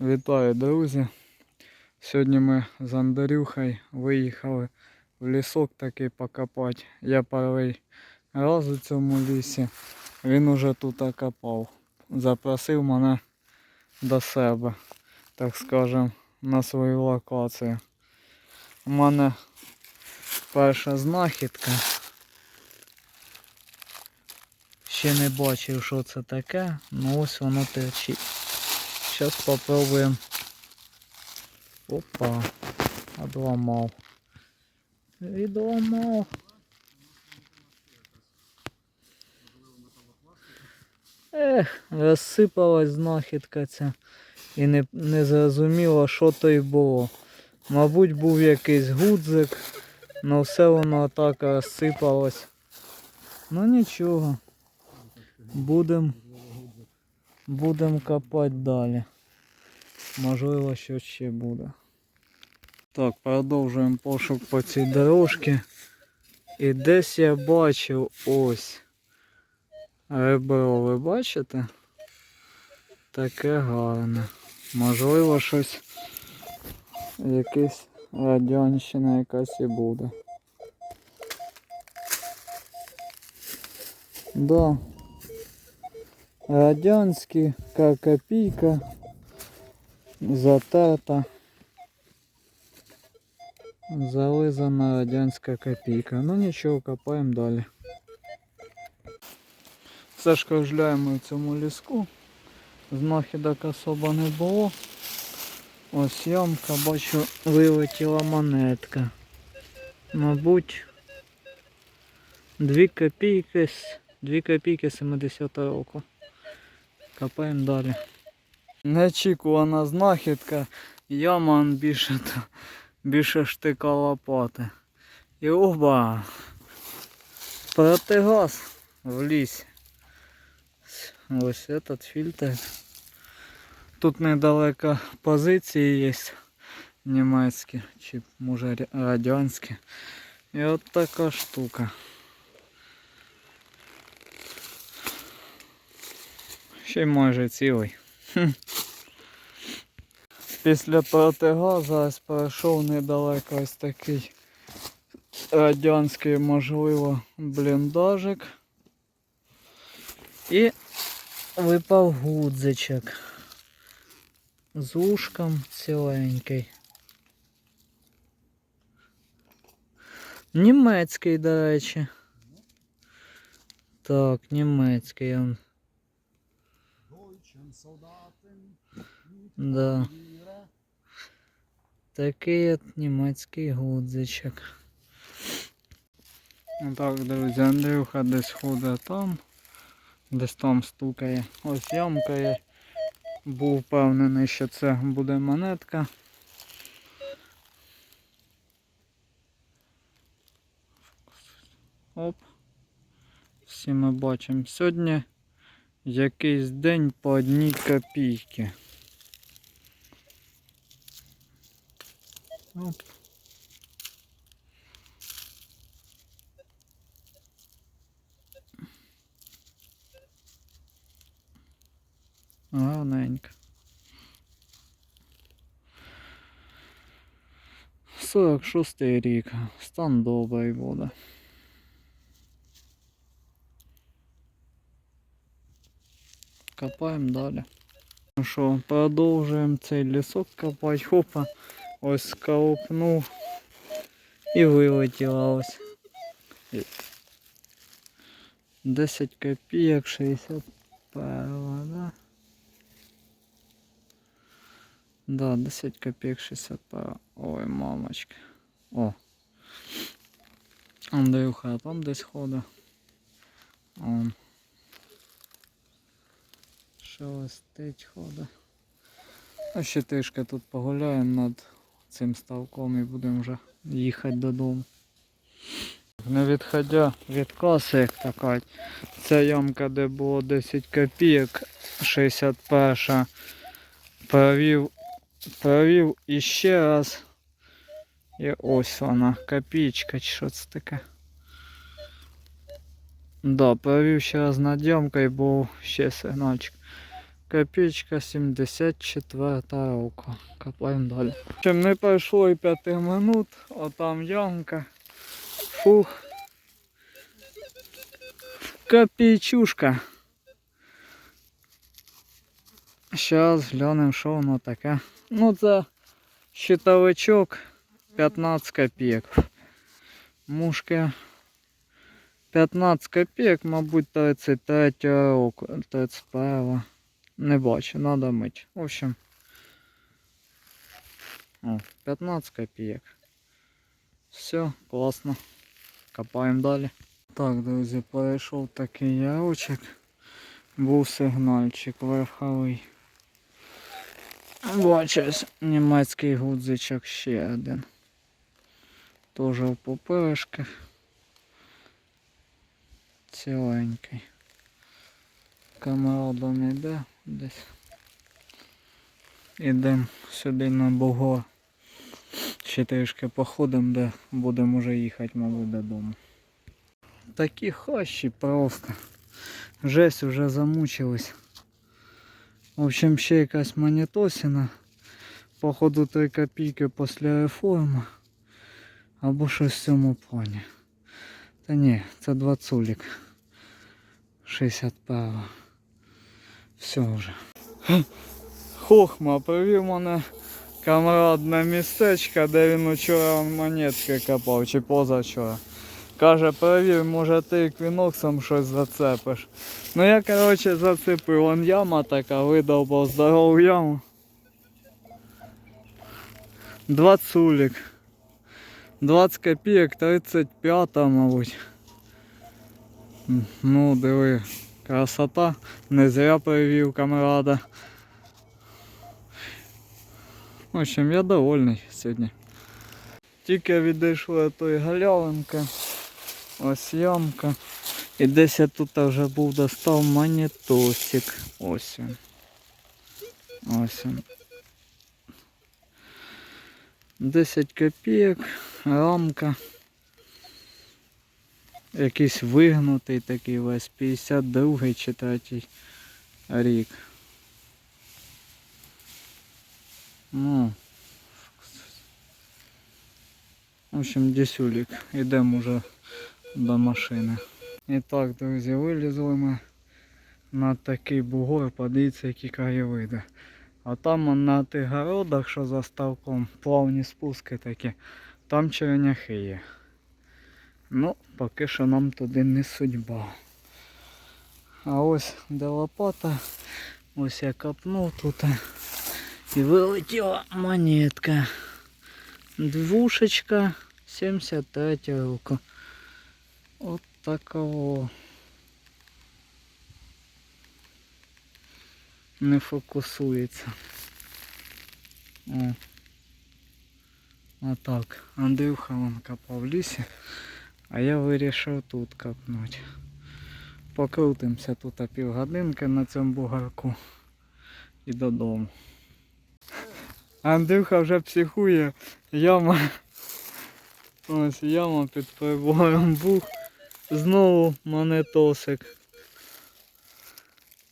Вітаю, друзі! Сьогодні ми з Андрюхою виїхали в лісок такий покопати. Я перший раз у цьому лісі. Він уже тут окопав. Запросив мене до себе, так скажем, на свою локацію. У мене перша знахідка. Ще не бачив, що це таке, ну ось воно терчить. Сейчас попробуем. Опа. Одломал. Відломав. Ех, розсипалась знахідка ця. І не, не зрозуміло, що то й було. Мабуть, був якийсь гудзик, але все воно так розсипалось. Ну нічого. Будем Будемо копати далі. Можливо, що ще буде. Так, продовжуємо пошук по цій дорожці. І десь я бачив ось ребро, ви бачите? Таке гарне. Можливо, щось якась радянщина якась і буде. Да. Радянські, копійка, затерта, зализана радянська копійка. Ну нічого, копаємо далі. Все ж кружляємо в цьому ліску. Знахідок особо не було. Ось ямка, бачу, вилетіла монетка. Мабуть, 2 копійки, з- 2 копійки 70 року. Копаємо далі. Неочікувана знахідка. Яман більше, більше штика лопати. І оба. Протигаз в лісі. Ось этот фільтр. Тут недалеко позиції є німецькі, чи може радянські. І от така штука. Ще й майже цілий. Хм. Після протигазу пройшов недалеко ось такий радянський, можливо, бліндажик. І випав гудзичок. З ушком ціленький. Німецький, до речі. Так, німецький Да. Такий от німецький гудзичок. Так, друзі, Андрюха десь ходить там, десь там стукає. Ось ямка є. Був впевнений, що це буде монетка. Оп. Всі ми бачимо. Сьогодні якийсь день по одній копійки. Оп. Гарненько. 46 рік. Стан добрий буде. Копаємо далі. Ну що, продовжуємо цей лісок копати. Хопа. Ось сколупнув і вилетіла ось. І 10 копійок 61, да? Да, 10 копійок 61. Ой, мамочки. О. Андрюха, а там десь ходить. Он. Шелестить ходить. А ще трішки тут погуляємо над цим ставком і будемо вже їхати додому. Не відходя від каси, як така, ця ямка, де було 10 копійок, 61 провів, провів іще раз. І ось вона, копійка, чи що це таке. Да, провів ще раз над ямкою, був ще сигнальчик. копійка 74 року. Копаємо далі. Чим не пройшло і 5 минут, а там ямка. Фух. Копійчушка. Зараз глянемо, що воно таке. Ну це щитовичок 15 копійок. Мушка 15 копійок, мабуть, 33 року, 31. Не бачу, надо мить. В общем. О, 15 копійок. Все, класно. Копаємо далі. Так, друзі, перейшов такий ярочок. Був сигнальчик верховий. Бачиш, німецький гудзичок ще один. Тоже в поперешках. Ціленький. Камерада не йде десь. Ідемо сюди на Бугор. Ще трішки походимо, де будемо вже їхати, мабуть, додому. Такі хащі просто. Жесть вже замучились. В общем, ще якась монетосина. Походу 3 копійки після реформи. Або щось в цьому плані. Та ні, це 2 цулік. 61. Все вже. Хохма привів мене камрад на містечко, де він вчора монетки копав, чи позавчора. Каже, перевір, може ти еквіноксом щось зацепиш. Ну я коротше зацепив, вон яма така, видовбав здорову яму. Два цулік. 20 копійок, 35, мабуть. Ну, диви, красота. Не зря привів камрада. В общем, я довольний сьогодні. Тільки відійшли від тої галявинки. Ось ямка. І десь я тут вже був достав монетосик. Ось він. Ось він. 10 копійок, рамка. Якийсь вигнутий такий весь 52 чи 3 рік. Ну. В общем, десюлік. Йдемо вже до машини. І так, друзі, вилізли ми на такий бугор, подивіться, які краєвиди. А там на тих городах, що за ставком, плавні спуски такі, там черняхи є. Ну, поки що нам туди не судьба. А ось де лопата, ось я копнув тут і вилетіла монетка. Двушечка 73 року. От такого. Не фокусується. О. Отак. Андрюха вон копав в лісі, а я вирішив тут копнути. Покрутимося тут півгодинки на цьому бугарку і додому. Андрюха вже психує. Яма. Ось яма під прибором бух. Знову монетосик.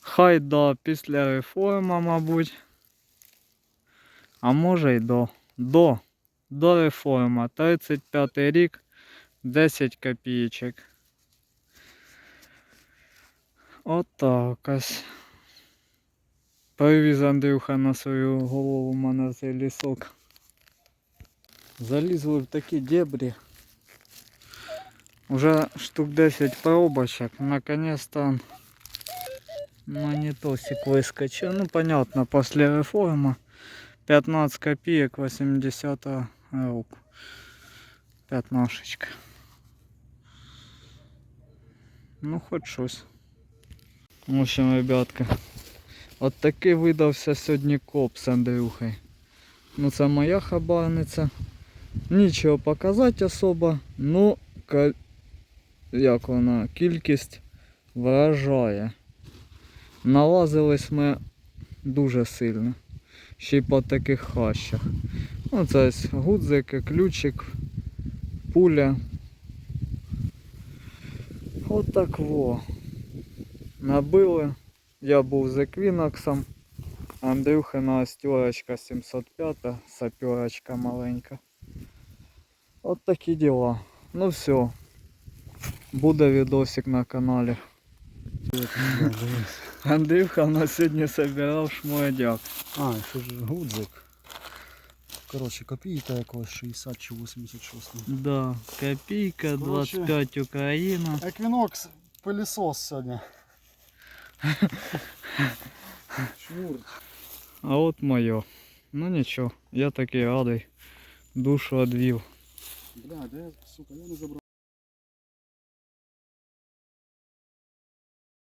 Хай да, після реформи, мабуть. А може й до. До. До реформи. 35 рік, 10 копійочок. Отак ось. Привіз Андрюха на свою голову мене цей лісок. Залізли в такі дебрі. Уже штук 10 пробочок. Наконец-то монетосик выскочил. Ну понятно, после реформы 15 копеек 80 рук. Пятнашечка. Ну хоть щось. В общем, ребятка. От такий видався сьогодні коп з Андрюхою. Ну це моя хабарниця. Нічого показати особо, ну як вона, кількість вражає. Налазились ми дуже сильно. Ще й по таких хащах. Ну це ось гудзики, ключик, пуля. Отак во. Набили. Я був з еквіноксом. Андрюхина стерочка 705, саперочка маленька. От такі діла. Ну все. Буде відосик на каналі. Андрюха на сьогодні собирав шмодяк. А, це ж гудзик. Коротше, копійка якогось 60 чи 86. Да, копійка, Короче. 25 Україна. Еквінокс пилісос сьогодні. Шмурч. А от моє. Ну нічого, я такий радий. Душу одвів. Бля, де, сука, я не забрав.